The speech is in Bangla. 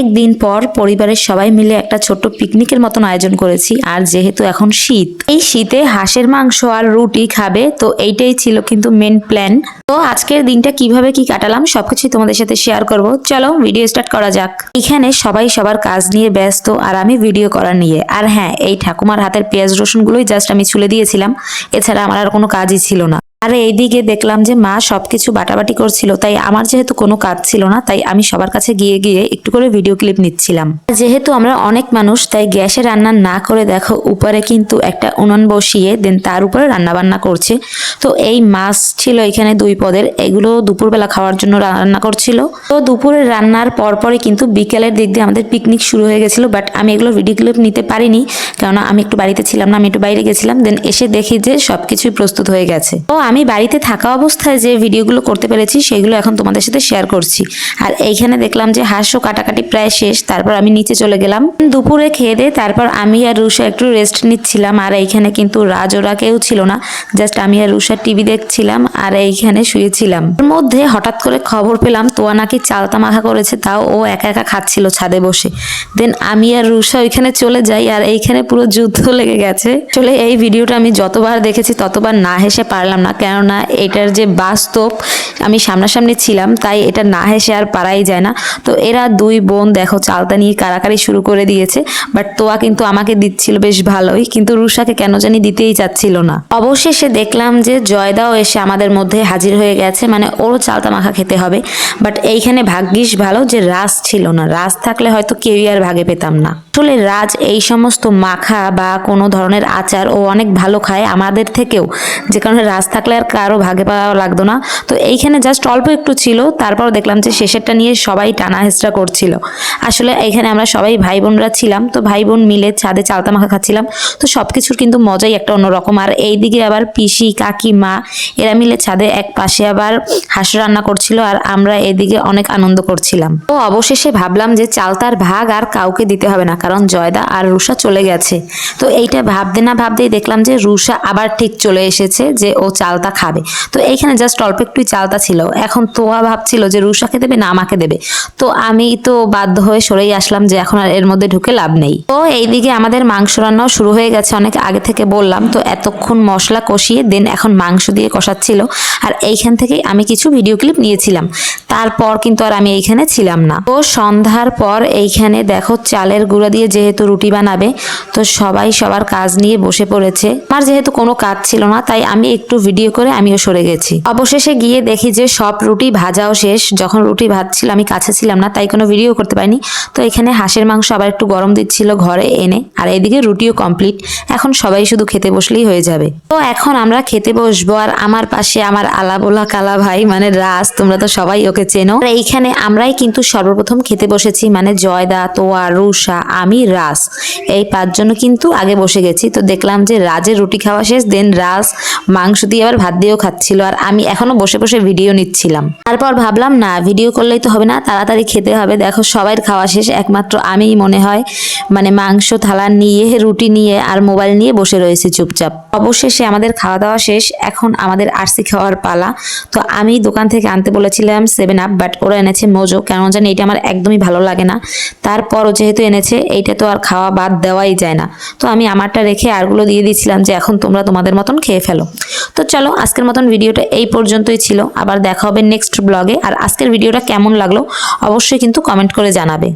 অনেক দিন পর পরিবারের সবাই মিলে একটা ছোট্ট পিকনিকের মতন আয়োজন করেছি, আর যেহেতু এখন শীত, এই শীতে হাঁসের মাংস আর রুটি খাবে, তো এইটাই ছিল কিন্তু মেন প্ল্যান তো আজকের দিনটা কীভাবে কি কাটালাম সবকিছুই তোমাদের সাথে শেয়ার করব। চলো ভিডিও স্টার্ট করা যাক। এখানে সবাই সবার কাজ নিয়ে ব্যস্ত, আর আমি ভিডিও করা নিয়ে। আর হ্যাঁ এই ঠাকুমার হাতের পেঁয়াজ রসুনগুলোই জাস্ট আমি ছুলে দিয়েছিলাম, এছাড়া আমার আর কোনো কাজই ছিল না। আর এইদিকে দেখলাম যে মা সবকিছু বাটাবাটি করছিল, তাই আমার যেহেতু কোনো কাজ ছিল না, তাই আমি সবার কাছে গিয়ে গিয়ে একটু করে ভিডিও ক্লিপ নিচ্ছিলাম। যেহেতু আমরা অনেক মানুষ, তাই গ্যাসে রান্না না করে দেখো, উপরে কিন্তু একটা উনুন বসিয়ে দেন তার উপরে রান্না বান্না করছে। তো এই মাছ ছিল এখানে দুই পদের, এগুলো দুপুরবেলা খাওয়ার জন্য রান্না করছিল। তো দুপুরে রান্নার পরপরই কিন্তু বিকেলের দিক দিয়ে আমাদের পিকনিক শুরু হয়ে গেছিল বাট আমি এগুলো ভিডিও ক্লিপ নিতে পারিনি, কেননা আমি একটু বাড়িতে ছিলাম না, আমি একটু বাইরে গেছিলাম দেন এসে দেখি যে সবকিছুই প্রস্তুত হয়ে গেছে। তো আমি বাড়িতে থাকা অবস্থায় যে ভিডিওগুলো করতে পেরেছি, সেগুলো এখন তোমাদের সাথে শেয়ার করছি। আর এইখানে দেখলাম যে হাঁসও কাটাকাটি প্রায় শেষ, তারপর আমি নিচে চলে গেলাম। দুপুরে খেয়ে দিয়ে তারপর আমি আর রুষা একটু রেস্ট নিচ্ছিলাম, আর এইখানে কিন্তু রাজ ওরা কেউ ছিল না। জাস্ট আমি আর রুষা টিভি দেখছিলাম, আর এইখানে শুয়েছিলাম। এর মধ্যে হঠাৎ করে খবর পেলাম, তোয়া নাকি চালতা মাখা করেছে, তাও ও একা একা খাচ্ছিল ছাদে বসে। দেন আমি আর রুষা ওইখানে চলে যাই, আর এইখানে পুরো যুদ্ধ লেগে গেছে। চলে এই ভিডিওটা আমি যতবার দেখেছি, ততবার না হেসে পারলাম না। কেননা এটার যে বাস্তব, আমি সামনাসামনি ছিলাম, তাই এটা না হেসে আর পারাই যায় না। তো এরা দুই বোন, দেখো, চালতা নিয়ে কারাকারি শুরু করে দিয়েছে বাট তোয়া কিন্তু আমাকে দিচ্ছিল বেশ ভালোই, কিন্তু রুষাকে কেন জানি দিতেই চাচ্ছিল না। অবশেষে দেখলাম যে জয়দাও এসে আমাদের মধ্যে হাজির হয়ে গেছে মানে ওরও চালতা মাখা খেতে হবে। বাট এইখানে ভাগ্যিস ভালো যে রাস ছিল না রাস থাকলে হয়তো কেউই আর ভাগে পেতাম না। আসলে রাজ এই সমস্ত মাখা বা কোনো ধরনের আচার ও অনেক ভালো খায় আমাদের থেকেও, যে কারণে রাজ থাকলে আর কারও ভাগে পাওয়া লাগতো না। তো এইখানে জাস্ট অল্প একটু ছিল, তারপর দেখলাম যে শেষেরটা নিয়ে সবাই টানা হেঁচড়া করছিল। আসলে এইখানে আমরা সবাই ভাই বোনরা ছিলাম, তো ভাই বোন মিলে ছাদে চালতা মাখা খাচ্ছিলাম। তো সব কিছুর কিন্তু মজাই একটা অন্যরকম। আর এইদিকে আবার পিসি কাকি মা এরা মিলে ছাদে এক পাশে আবার হাঁস রান্না করছিল আর আমরা এদিকে অনেক আনন্দ করছিলাম। তো অবশেষে ভাবলাম যে চালতার ভাগ আর কাউকে দিতে হবে না, কারণ জয়দা আর রুষা চলে গেছে। তো এইটা ভাবতে না ভাবতেই দেখলাম যে রুষা আবার ঠিক চলে এসেছে যে ও চালতা খাবে। তো এইখানে জাস্ট অল্প একটুই চালতা ছিল। এখন তোয়া ভাবছিল যে রুষাকে দেবে না আমাকে দেবে। তো আমি তো বাধ্য হয়ে সরেই আসলাম যে এখন আর এর মধ্যে ঢুকে লাভ নেই। তো এইদিকে আমাদের মাংস রান্নাও শুরু হয়ে গেছে অনেক আগে থেকে বললাম। তো এতক্ষণ মশলা কষিয়ে দেন এখন মাংস দিয়ে কষাচ্ছিল। আর এইখান থেকেই আমি কিছু ভিডিও ক্লিপ নিয়েছিলাম। তারপর কিন্তু আর আমি এইখানে ছিলাম না। তো সন্ধ্যার পর এইখানে দেখো চালের গুঁড়া দিয়ে যেহেতু রুটি বানাবে, তো সবাই সবার কাজ নিয়ে বসে পড়েছে। আমার যেহেতু কোনো কাজ ছিল না, তাই আমি একটু ভিডিও করে আমিও সরে গেছি। অবশেষে গিয়ে দেখি যে সব রুটি ভাজাও শেষ। যখন রুটি ভাজছিল, আমি কাছে ছিলাম না, তাই কোনো ভিডিও করতে পারিনি। তো এখানে হাঁসের মাংস আবার একটু গরম দিচ্ছিল ঘরে এনে, আর এদিকে রুটিও কমপ্লিট এখন সবাই শুধু খেতে বসলেই হয়ে যাবে। তো এখন আমরা খেতে বসবো, আর আমার পাশে আমার আলাবোলা কালা ভাই মানে রাজ, তোমরা তো সবাই ওকে চেনো। আর এইখানে আমরাই কিন্তু সর্বপ্রথম খেতে বসেছি মানে জয়দা, তোয়া, রুষা, আমি রাস এই পাঁচজন কিন্তু আগে বসে গেছি। তো দেখলাম যে রাজের রুটি খাওয়া শেষ দেন রাজ মাংস দিয়ে আবার ভাত দিয়েও খাচ্ছিল আর আমি এখনও বসে বসে ভিডিও নিচ্ছিলাম। তারপর ভাবলাম, না ভিডিও করলেই তো হবে না, তাড়াতাড়ি খেতে হবে। দেখো সবাই খাওয়া শেষ, একমাত্র আমিই মনে হয় মানে মাংস, থালা নিয়ে, রুটি নিয়ে আর মোবাইল নিয়ে বসে রয়েছে চুপচাপ। অবশেষে আমাদের খাওয়া দাওয়া শেষ, এখন আমাদের আরসি খাওয়ার পালা। তো আমি দোকান থেকে আনতে বলেছিলাম সেভেন আপ বাট ওরা এনেছে মোজো। কেন জানি এটা আমার একদমই ভালো লাগে না। তারপরও যেহেতু এনেছে, এইটা তো আর খাওয়া বাদ দেওয়াই যায় না। তো আমি আমারটা রেখে আরগুলো দিয়ে দিয়েছিলাম যে, এখন তোমরা তোমাদের মতন খেয়ে ফেলো। তো চলো, আজকের মতন ভিডিওটা এই পর্যন্তই ছিল। আবার দেখা হবে নেক্সট ব্লগে আর আজকের ভিডিওটা কেমন লাগল, অবশ্যই কিন্তু কমেন্ট করে জানাবে।